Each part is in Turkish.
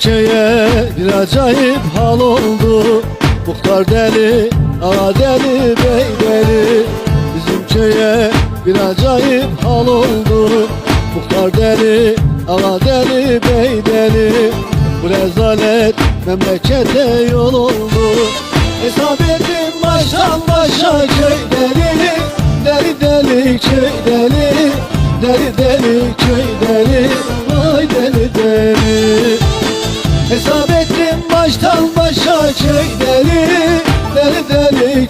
köye bir acayip hal oldu. Muhtar deli, ağa deli, bey deli. Bizim köye bir acayip hal oldu. Muhtar deli, ağa deli, bey deli. Bu rezalet memlekete yol oldu. Hesap ettim baştan başa köy deli. Deli deli köy deli. Deli deli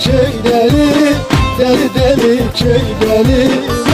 köy deli Deli deli köy deli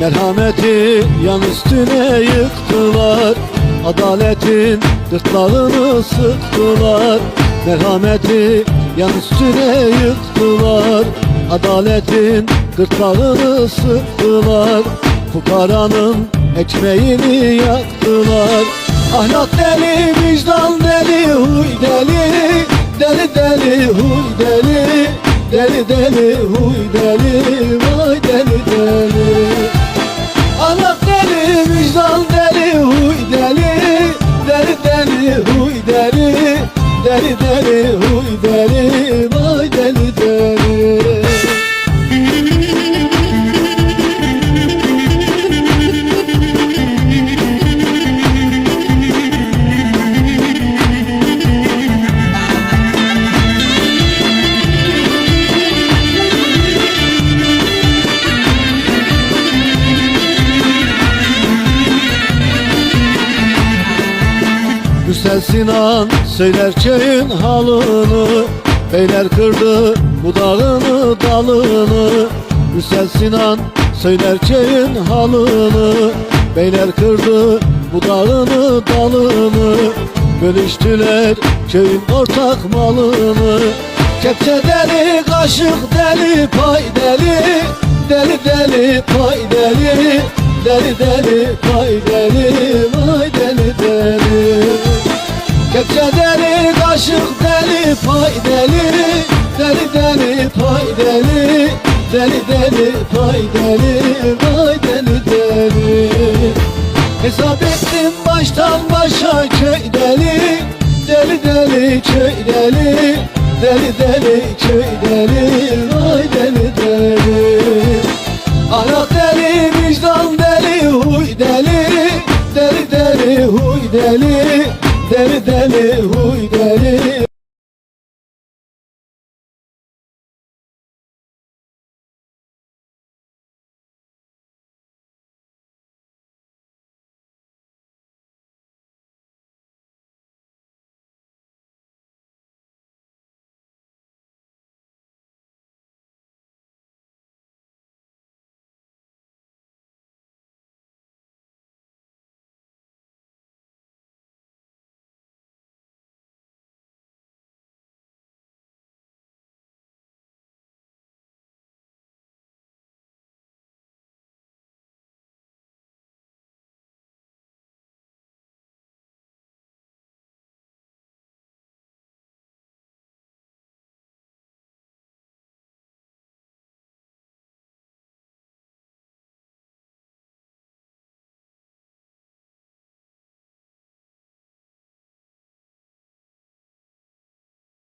Merhameti yan üstüne yıktılar. Adaletin gırtlağını sıktılar. Merhameti yan üstüne yıktılar. Adaletin gırtlağını sıktılar. Fukaranın ekmeğini yaktılar. Ahlak deli, vicdan deli, huy deli. Deli deli, huy deli. Deli deli, huy deli, vay deli deli Müsel Sinan söyler köyün halını Beyler kırdı budağını dalını. Müsel Sinan söyler köyün halını Beyler kırdı budağını dalını. Bölüştüler köyün ortak malını. Kepçe deli, kaşık deli, pay deli. Deli deli, pay deli. Deli deli, pay pay deli Deli deli, pay deli, vay deli deli Hesap ettim baştan başa köy deli Deli deli köy deli Deli deli köy deli Vay deli deli Ahlak deli vicdan deli Huy deli Deli deli huy deli Deli deli